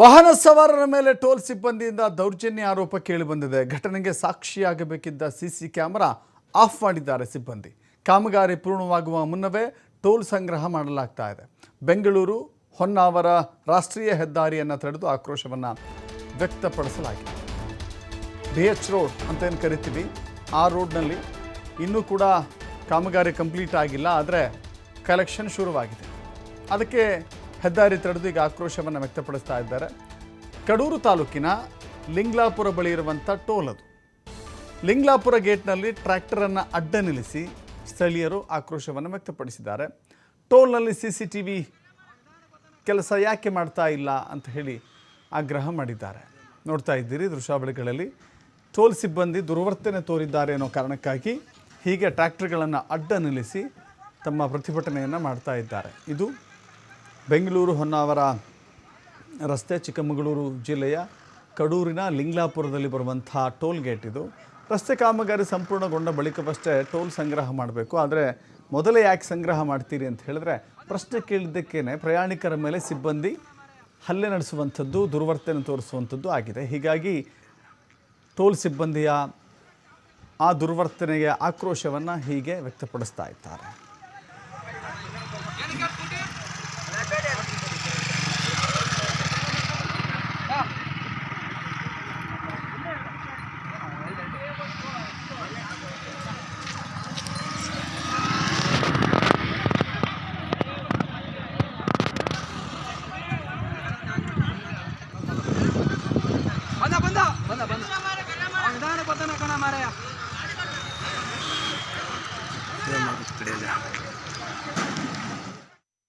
ವಾಹನ ಸವಾರರ ಮೇಲೆ ಟೋಲ್ ಸಿಬ್ಬಂದಿಯಿಂದ ದೌರ್ಜನ್ಯ ಆರೋಪ ಕೇಳಿಬಂದಿದೆ ಘಟನೆಗೆ ಸಾಕ್ಷಿಯಾಗಬೇಕಿದ್ದ ಸಿಸಿ ಕ್ಯಾಮೆರಾ ಆಫ್ ಮಾಡಿದ್ದಾರೆ ಸಿಬ್ಬಂದಿ. ಕಾಮಗಾರಿ ಪೂರ್ಣವಾಗುವ ಮುನ್ನವೇ ಟೋಲ್ ಸಂಗ್ರಹ ಮಾಡಲಾಗ್ತಾ ಇದೆ. ಬೆಂಗಳೂರು ಹೊನ್ನಾವರ ರಾಷ್ಟ್ರೀಯ ಹೆದ್ದಾರಿಯನ್ನು ತಡೆದು ಆಕ್ರೋಶವನ್ನು ವ್ಯಕ್ತಪಡಿಸಲಾಗಿದೆ. ಬಿ ಎಚ್ ರೋಡ್ ಅಂತ ಏನು ಕರಿತೀವಿ. ಆ ರೋಡ್ನಲ್ಲಿ ಇನ್ನೂ ಕೂಡ ಕಾಮಗಾರಿ ಕಂಪ್ಲೀಟ್ ಆಗಿಲ್ಲ, ಆದರೆ ಕಲೆಕ್ಷನ್ ಶುರುವಾಗಿದೆ. ಅದಕ್ಕೆ ಹೆದ್ದಾರಿ ತಡೆದು ಈಗ ಆಕ್ರೋಶವನ್ನು ವ್ಯಕ್ತಪಡಿಸ್ತಾ ಇದ್ದಾರೆ. ಕಡೂರು ತಾಲೂಕಿನ ಲಿಂಗ್ಲಾಪುರ ಬಳಿ ಇರುವಂಥ ಟೋಲ್ ಅದು. ಲಿಂಗ್ಲಾಪುರ ಗೇಟ್ನಲ್ಲಿ ಟ್ರ್ಯಾಕ್ಟರನ್ನು ಅಡ್ಡ ನಿಲ್ಲಿಸಿ ಸ್ಥಳೀಯರು ಆಕ್ರೋಶವನ್ನು ವ್ಯಕ್ತಪಡಿಸಿದ್ದಾರೆ. ಟೋಲ್ನಲ್ಲಿ ಸಿ ಸಿ ಟಿ ವಿ ಕೆಲಸ ಯಾಕೆ ಮಾಡ್ತಾ ಇಲ್ಲ ಅಂತ ಹೇಳಿ ಆಗ್ರಹ ಮಾಡಿದ್ದಾರೆ. ನೋಡ್ತಾ ಇದ್ದೀರಿ ದೃಶ್ಯಾವಳಿಗಳಲ್ಲಿ ಟೋಲ್ ಸಿಬ್ಬಂದಿ ದುರ್ವರ್ತನೆ ತೋರಿದ್ದಾರೆ ಅನ್ನೋ ಕಾರಣಕ್ಕಾಗಿ ಹೀಗೆ ಟ್ರ್ಯಾಕ್ಟರ್ಗಳನ್ನು ಅಡ್ಡ ನಿಲ್ಲಿಸಿ ತಮ್ಮ ಪ್ರತಿಭಟನೆಯನ್ನು ಮಾಡ್ತಾ ಇದ್ದಾರೆ. ಇದು ಬೆಂಗಳೂರು ಹೊನ್ನಾವರ ರಸ್ತೆ ಚಿಕ್ಕಮಗಳೂರು ಜಿಲ್ಲೆಯ ಕಡೂರಿನ ಲಿಂಗ್ಲಾಪುರದಲ್ಲಿ ಬರುವಂಥ ಟೋಲ್ ಗೇಟ್ ಇದು. ರಸ್ತೆ ಕಾಮಗಾರಿ ಸಂಪೂರ್ಣಗೊಂಡ ಬಳಿಕವಷ್ಟೇ ಟೋಲ್ ಸಂಗ್ರಹ ಮಾಡಬೇಕು. ಆದರೆ ಮೊದಲೇ ಯಾಕೆ ಸಂಗ್ರಹ ಮಾಡ್ತೀರಿ ಅಂತ ಹೇಳಿದ್ರೆ ಪ್ರಶ್ನೆ ಕೇಳಿದ್ದಕ್ಕೇನೆ ಪ್ರಯಾಣಿಕರ ಮೇಲೆ ಸಿಬ್ಬಂದಿ ಹಲ್ಲೆ ನಡೆಸುವಂಥದ್ದು, ದುರ್ವರ್ತನೆ ತೋರಿಸುವಂಥದ್ದು ಆಗಿದೆ. ಹೀಗಾಗಿ ಟೋಲ್ ಸಿಬ್ಬಂದಿಯ ಆ ದುರ್ವರ್ತನೆಗೆ ಆಕ್ರೋಶವನ್ನು ಹೀಗೆ ವ್ಯಕ್ತಪಡಿಸ್ತಾ ಇದ್ದಾರೆ. हमारे यहाँ